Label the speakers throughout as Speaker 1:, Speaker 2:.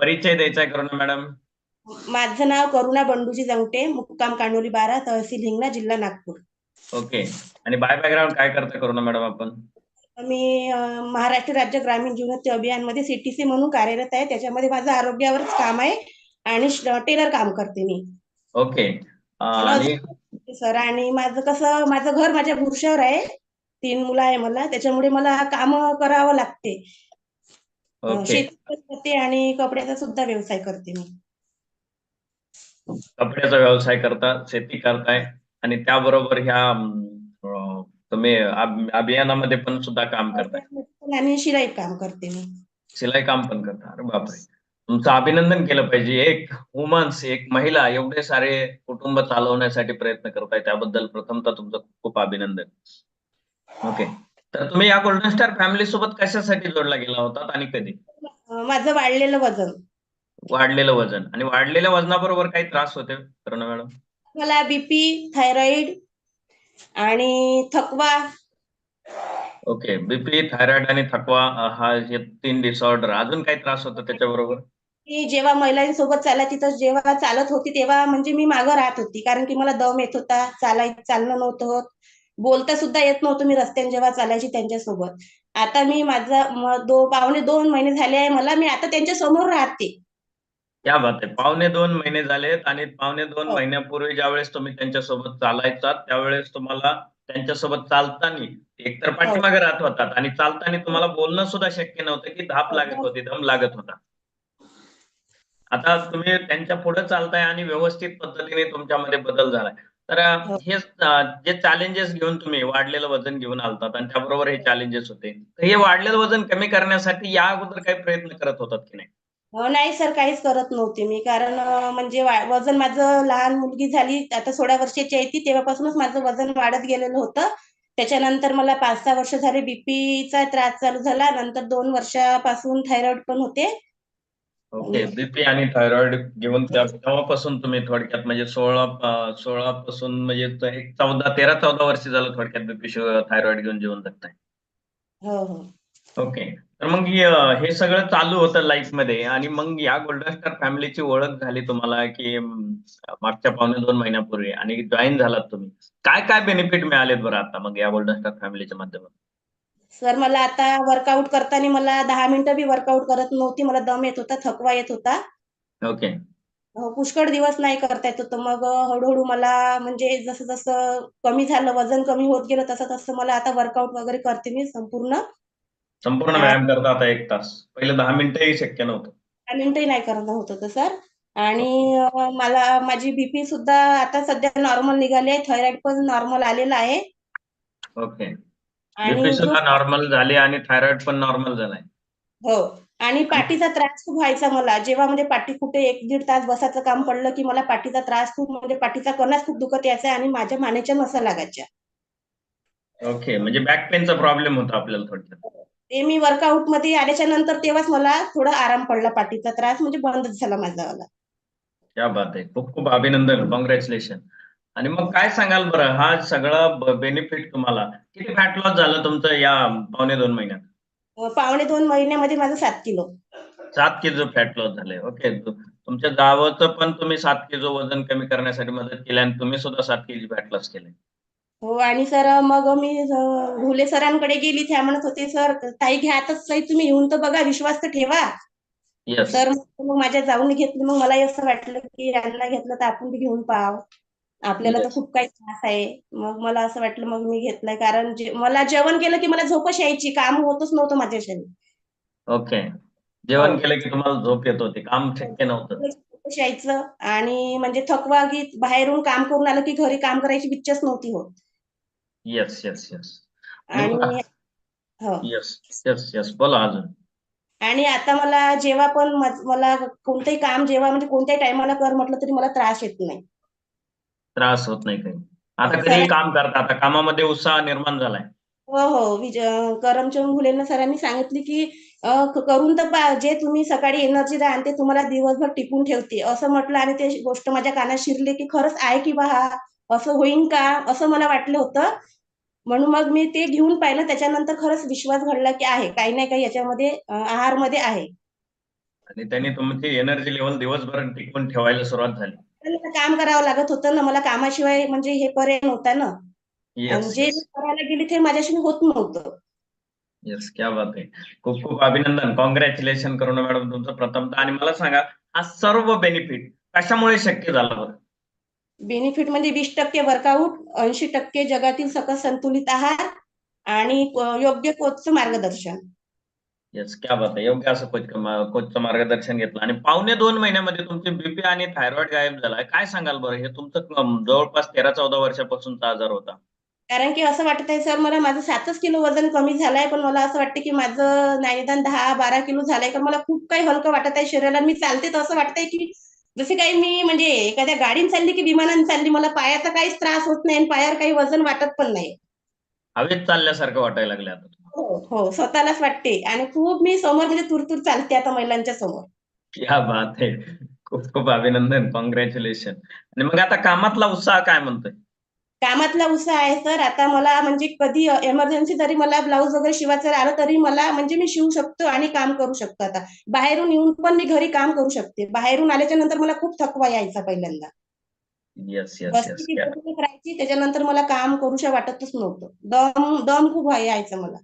Speaker 1: परिचय द्यायचा आहे करुणा मॅडम.
Speaker 2: माझं नाव करुणा बंडूजी जंगटे मुक्काम कांडोली बारा तहसील हिंगणा जिल्हा नागपूर.
Speaker 1: ओके. आणि बाय बॅकग्राऊंड काय करता करुणा मॅडम आपण?
Speaker 2: मी अं, महाराष्ट्र राज्य ग्रामीण जीवनोन्नती अभियानमध्ये सीटीसी म्हणून कार्यरत आहे. त्याच्यामध्ये माझं आरोग्यावरच काम आहे आणि टेलर काम करते मी.
Speaker 1: ओके. अं, आणि
Speaker 2: सर आणि माझं कसं माझं घर माझ्या पुरुषावर आहे. तीन मुलं आहे मला. त्याच्यामुळे मला काम करावं लागते.
Speaker 1: ओके
Speaker 2: शेती पण करते आणि कपड्याचा सुद्धा व्यवसाय करते मी.
Speaker 1: कपड्याचा व्यवसाय करता शेती करताय आणि त्याबरोबर ह्या अं, तुम्ही अभ- अभियानामध्ये पण सुद्धा काम करताय.
Speaker 2: आणि शिलाई काम करते मी.
Speaker 1: शिलाई काम पण करता. अरे बापरे! तुमचं अभिनंदन केलं पाहिजे. एक वुमन्स एक महिला एवढे सारे कुटुंब चालवण्यासाठी प्रयत्न करताय. त्याबद्दल प्रथमतः तुमचं खूप खूप अभिनंदन. ओके तर तुम्ही या गोल्डन स्टार फॅमिली सोबत कशासाठी जोडला गेला होता आणि कधी?
Speaker 2: माझं वाढलेलं वजन.
Speaker 1: वाढलेलं वजन. आणि वाढलेल्या वजनाबरोबर काही त्रास होते करुणा मॅडम?
Speaker 2: मला बीपी थायरॉइड आणि थकवा.
Speaker 1: ओके बीपी थायरॉइड आणि थकवा हा हे तीन डिसऑर्डर अजून काही त्रास होतो त्याच्याबरोबर?
Speaker 2: मी जेव्हा महिलांसोबत चालायची तर जेव्हा चालत होती तेव्हा म्हणजे मी मागं राहत होती. कारण की मला दम येत होता चालाय चालणं नव्हतं होत. बोलता सुद्धा येत नव्हतं मी रस्त्याने जेव्हा चालायची त्यांच्यासोबत. आता मी माझा दो पावणे दोन महिने झाले आहे मला मी आता त्यांच्यासमोर राहते.
Speaker 1: क्या बात आहे. पावणे दोन महिने झालेत आणि पावणे दोन
Speaker 2: हो.
Speaker 1: महिन्यापूर्वी ज्यावेळेस तुम्ही त्यांच्यासोबत चालायचा त्यावेळेस तुम्हाला त्यांच्यासोबत चालताना एकतर पाठीमागे राहत होतात आणि चालताना तुम्हाला बोलणं सुद्धा शक्य नव्हतं की धाप लागत होती दम लागत होता. आता तुम्ही त्यांच्या पुढे चालताय आणि व्यवस्थित पद्धतीने तुमच्यामध्ये बदल झालाय. तर
Speaker 2: हो.
Speaker 1: हे जे चॅलेंजेस घेऊन तुम्ही वाढलेलं वजन घेऊन आलतात आणि त्याबरोबर हे चॅलेंजेस होते. तर हे वाढलेलं वजन कमी करण्यासाठी या अगोदर काही प्रयत्न करत होतात की नाही?
Speaker 2: अ, नाही सर काहीच करत नव्हते मी. कारण म्हणजे वजन माझं लहान मुलगी झाली आता सोळा वर्षाची आहे ती तेव्हापासूनच माझं वजन वाढत गेलेलं होतं. त्याच्यानंतर मला पाच सहा वर्ष झाले बीपीचा त्रास चालू झाला. नंतर दोन वर्षापासून थायरॉइड पण होते.
Speaker 1: ओके. बीपी आणि थायरॉइड घेऊन तेव्हापासून तुम्ही थोडक्यात म्हणजे सोळा सोळा पासून म्हणजे एक चौदा तेरा चौदा वर्ष झालं थोडक्यात बीपी थायरॉइड घेऊन जीवन जगताय.
Speaker 2: हो हो.
Speaker 1: ओके. तर मग हे सगळं चालू होतं लाईफमध्ये आणि मग या गोल्डन स्टार फॅमिलीची ओळख झाली तुम्हाला की मागच्या पावणे दोन महिन्यापूर्वी आणि जॉईन झालात तुम्ही. काय काय बेनिफिट मिळालेत बरं आता मग या गोल्डन स्टार फॅमिलीच्या माध्यमातून?
Speaker 2: सर मला आता वर्कआउट करताना मला दहा मिनिटं बी वर्कआउट करत नव्हती. मला दम येत होता थकवा येत होता.
Speaker 1: ओके
Speaker 2: पुष्कळ दिवस नाही करता येत होतं. मग हळूहळू मला म्हणजे जसं जसं कमी झालं वजन कमी होत गेलं तसं तसं मला आता वर्कआउट वगैरे करते मी संपूर्ण.
Speaker 1: संपूर्ण. व्यायाम करता आता एक तास. पहिले दहा मिनिटंही शक्य नव्हतं.
Speaker 2: दहा मिनिटही नाही करणं होत होतं सर. आणि मला माझी बीपी सुद्धा आता सध्या नॉर्मल निघाली आहे. थायरॉइड पण नॉर्मल आलेला आहे.
Speaker 1: ओके
Speaker 2: आणि जो-
Speaker 1: नॉर्मल झाली आणि थायरॉइड पण नॉर्मल झालाय.
Speaker 2: हो. आणि पाठीचा त्रास खूप व्हायचा मला. जेव्हा म्हणजे पाठी कुठे एक दीड तास बसायचं काम पडलं की मला पाठीचा त्रास खूप म्हणजे पाठीचा कणाच खूप दुखत यायचा आणि माझ्या मानेच्या नसा लागायच्या.
Speaker 1: ओके म्हणजे बॅक पेनचा प्रॉब्लेम होता आपल्याला थोडक्यात.
Speaker 2: ते मी वर्कआउटमध्ये आल्याच्यानंतर तेव्हाच मला थोडा आराम पडला. पाठीचा त्रास म्हणजे बंदच झाला माझा. वाला
Speaker 1: क्या बात आहे. खूप खूप अभिनंदन. कॉंग्रॅच्युलेशन आणि मग काय सांगाल बरं? हा सगळा बेनिफिट तुम्हाला. किती फॅट लॉस झालं तुमचं या पावणे दोन महिन्यात?
Speaker 2: पावणे दोन महिन्यामध्ये माझं सात किलो.
Speaker 1: सात किलो फॅट लॉस झाले. ओके तुमच्या जावचं पण तुम्ही सात किलो वजन कमी करण्यासाठी मदत केली आणि तुम्ही सुद्धा सात किलो फॅट लॉस केले.
Speaker 2: हो आणि सर मग मी घुले सरांकडे गेली त्या म्हणत होते सर ताई घ्या आताच ताई तुम्ही येऊन तर बघा विश्वास तर ठेवा.
Speaker 1: येस
Speaker 2: तर मग माझ्या जाऊन घेतली. मग मलाही असं वाटलं की यांना घेतलं तर आपण बी घेऊन पाहाव. आपल्याला तर. खूप काही त्रास आहे. मग मला असं वाटलं मग मी घेतलंय कारण जे- मला जेवण केलं की मला झोपच यायची. काम होतच नव्हतं माझ्याशी
Speaker 1: ओके. जेवण
Speaker 2: हो.
Speaker 1: केलं की तुम्हाला झोप येत होती. काम शक्य नव्हतं.
Speaker 2: झोपच यायचं. आणि म्हणजे थकवा की बाहेरून काम करून आलं की घरी काम करायची इच्छाच नव्हती होत.
Speaker 1: येस येस येस
Speaker 2: आणि हो.
Speaker 1: येस येस येस बोला अजून.
Speaker 2: आणि आता मला जेव्हा पण मला कोणतंही काम जेव्हा म्हणजे कोणत्याही टायमाला कर म्हटलं तरी मला त्रास येत नाही.
Speaker 1: त्रास होत नाही काही. आता कधी काम करता आता कामामध्ये उत्साह निर्माण झालाय.
Speaker 2: हो हो. विजय करमचंद घुलेंना सरांनी सांगितले की अ, क- करून तर पहा जे तुम्ही सकाळी एनर्जी आणि ते तुम्हाला दिवसभर टिकून ठेवते. असं म्हटलं आणि ते गोष्ट माझ्या कानात शिरली की खरंच आहे की बा हा असं होईन का? असं मला वाटलं होतं. म्हणून मग मी ते घेऊन पाहिलं. त्याच्यानंतर खरंच विश्वास घडला की आहे. काही नाही काही याच्यामध्ये अ, आहारमध्ये आहे.
Speaker 1: आणि त्यांनी तुमची एनर्जी लेवल दिवसभर टिकवून ठेवायला सुरुवात झाली.
Speaker 2: काम करावं लागत होतं ना मला कामाशिवाय म्हणजे हे पर्याय नव्हता ना. जे करायला गेली ते माझ्याशी होत नव्हतं.
Speaker 1: येस क्या बात आहे. खूप खूप अभिनंदन. कॉंग्रॅच्युलेशन करुणा मॅडम तुमचं प्रथमतः आणि मला सांगा हा सर्व बेनिफिट कशामुळे शक्य झालं बरं?
Speaker 2: बेनिफिट म्हणजे वीस टक्के वर्कआउट ऐंशी टक्के जगातील सकस संतुलित आहार आणि योग्य कोचचं मार्गदर्शन.
Speaker 1: येस क्या बात आहे योग्य असं कोच कोचचं मार्गदर्शन घेतलं. आणि पावणे दोन महिन्यामध्ये तुमचे बीपी आणि थायरॉइड गायब झालाय काय सांगाल बरं? हे तुमचं जवळपास तेरा चौदा वर्षापासूनचा आजार होता.
Speaker 2: कारण की असं वाटत आहे सर मला माझं सातच किलो वजन कमी झालंय पण मला असं वाटतं की माझं निदान दहा बारा किलो झालंय. तर मला खूप काही हलकं वाटत आहे शरीराला. मी चालते तर असं वाटतंय की जसे काही मी म्हणजे एखाद्या गाडीने चालली की विमानाने चालली मला पायाचा काहीच त्रास होत नाही आणि पायावर काही वजन वाटत पण नाही.
Speaker 1: हवेत चालल्यासारखं वाटायला लागलं आता.
Speaker 2: हो हो. स्वतःलाच वाटते. आणि खूप मी समोर म्हणजे तुरतुर चालते आता महिलांच्या समोर.
Speaker 1: क्या बात आहे खूप खूप अभिनंदन. कॉंग्रॅच्युलेशन आणि मग आता कामातला उत्साह काय म्हणतोय?
Speaker 2: कामातला उत्साह आहे सर. आता मला म्हणजे कधी एमर्जन्सी जरी मला ब्लाऊज वगैरे शिवायचं आलं तरी मला म्हणजे मी शिवू शकतो आणि काम करू शकतो आता. बाहेरून येऊन पण मी घरी काम करू शकते. बाहेरून आल्याच्यानंतर मला खूप थकवा यायचा पहिल्यांदा.
Speaker 1: येस येस
Speaker 2: करायची त्याच्यानंतर मला काम करूशा वाटतच नव्हतं. दम दम खूप यायचा मला.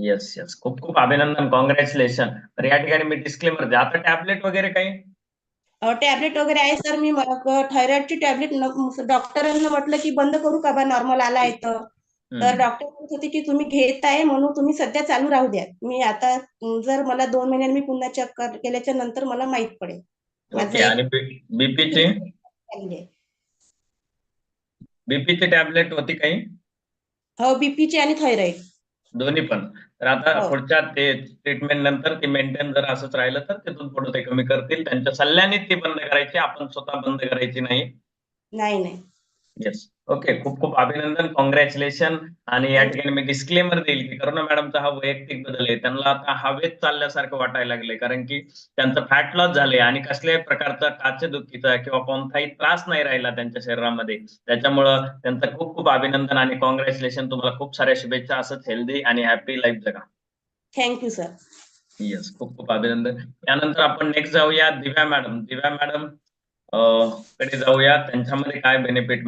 Speaker 1: येस येस खूप खूप अभिनंदन. कॉंग्रॅच्युलेशन तर या ठिकाणी मी डिस्क्लेमर द्या आता टॅबलेट वगैरे काही?
Speaker 2: टॅबलेट वगैरे आहे सर मी थायरॉइडची टॅबलेट डॉक्टरांना म्हटलं की बंद करू का बा? नॉर्मल आला आहे तर. डॉक्टर म्हणत होते की तुम्ही घेत आहे म्हणून तुम्ही सध्या चालू राहू द्या मी आता जर मला दोन महिन्यांनी मी पुन्हा चेक केल्याच्यानंतर मला माहीत पडेल.
Speaker 1: आणि बीपीची. बीपीची टॅबलेट होती काही?
Speaker 2: हो बीपीची आणि थायरॉइड
Speaker 1: दोन्ही पण. तर आता
Speaker 2: हो.
Speaker 1: पुढच्या ते ट्रीटमेंट नंतर ते मेंटेन जर असंच राहिलं तर तिथून पुढे ते कमी करतील. त्यांच्या सल्ल्याने ती बंद करायची. आपण स्वतः बंद करायची नाही.
Speaker 2: नाही नाही.
Speaker 1: येस ओके खूप खूप अभिनंदन कॉंग्रॅच्युलेशन आणि या ठिकाणी मी डिस्क्लेमर देईल की करुणा मॅडमचा हा वैयक्तिक बदल आहे. त्यांना आता हवेत चालल्यासारखं वाटायला लागले कारण की त्यांचं फॅट लॉस झाले आणि कसल्याही प्रकारचा टाचेदुखीचा किंवा कोणताही त्रास नाही राहिला त्यांच्या शरीरामध्ये. त्याच्यामुळं त्यांचं खूप खूप अभिनंदन आणि कॉंग्रॅच्युलेशन तुम्हाला खूप साऱ्या शुभेच्छा. असंच हेल्दी आणि हॅपी लाईफ जगा.
Speaker 2: थँक्यू सर
Speaker 1: येस खूप खूप अभिनंदन. त्यानंतर आपण नेक्स्ट जाऊया दिव्या मॅडम. दिव्या मॅडमकडे जाऊया. त्यांच्यामध्ये काय बेनिफिट